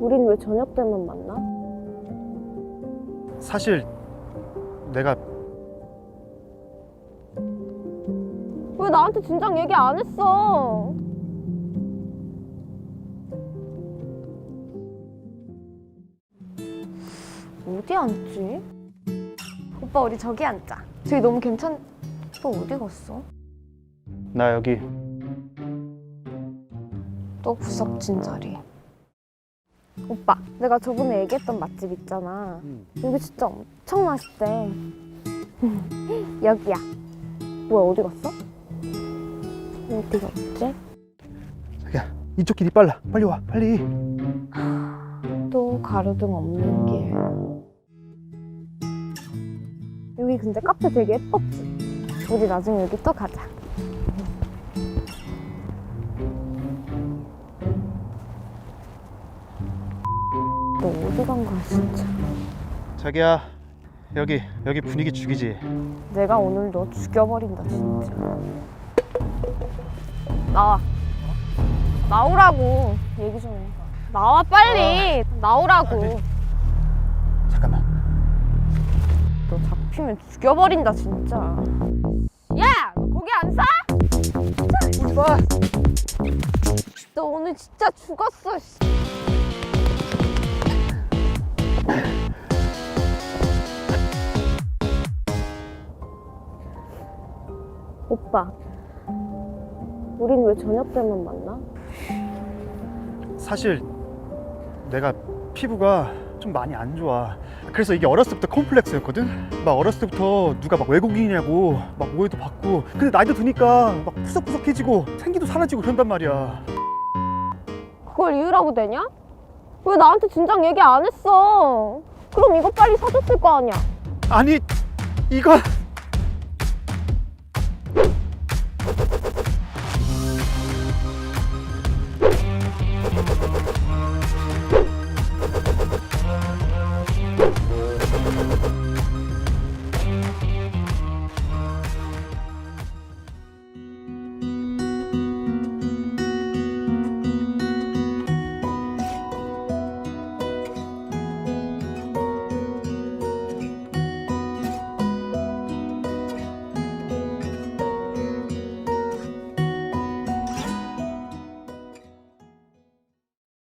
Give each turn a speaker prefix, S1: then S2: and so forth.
S1: 우린 왜 저녁 때만 만나?
S2: 사실 내가
S1: 왜 나한테 진작 얘기 안 했어? 어디 앉지? 오빠 우리 저기 앉자. 저기 너무 괜찮... 오빠 어디 갔어?
S2: 나 여기
S1: 또 구석진 자리. 오빠, 내가 저번에 얘기했던 맛집 있잖아. 여기 진짜 엄청 맛있대. 여기야. 뭐야, 어디 갔어? 어디 갔지?
S2: 자기야 이쪽 길이 빨라 빨리 와 빨리
S1: 또 가로등 없는 길. 여기 근데 카페 되게 예뻤지? 우리 나중에 여기 또 가자. 너 어디 간 거야, 진짜?
S2: 자기야 여기 여기 분위기 죽이지.
S1: 내가 오늘 너 죽여버린다 진짜. 나와. 나오라고. 얘기 좀해. 나와 빨리. 나오라고.
S2: 잠깐만.
S1: 너 잡히면 죽여버린다 진짜. 야! 너 거기 안 사?
S2: 오빠
S1: 너 오늘 진짜 죽었어 씨. 오빠 우린 왜 저녁 때만 만나?
S2: 사실 내가 피부가 좀 많이 안 좋아 그래서 이게 어렸을 때부터 콤플렉스였거든 막 어렸을 때부터 누가 막 외국인이냐고 막 오해도 받고 근데 나이도 드니까 막 푸석푸석해지고 생기도 사라지고 그런단 말이야
S1: 그걸 이유라고 되냐? 왜 나한테 진작 얘기 안 했어? 그럼 이거 빨리 사줬을 거 아니야?
S2: 아니 이건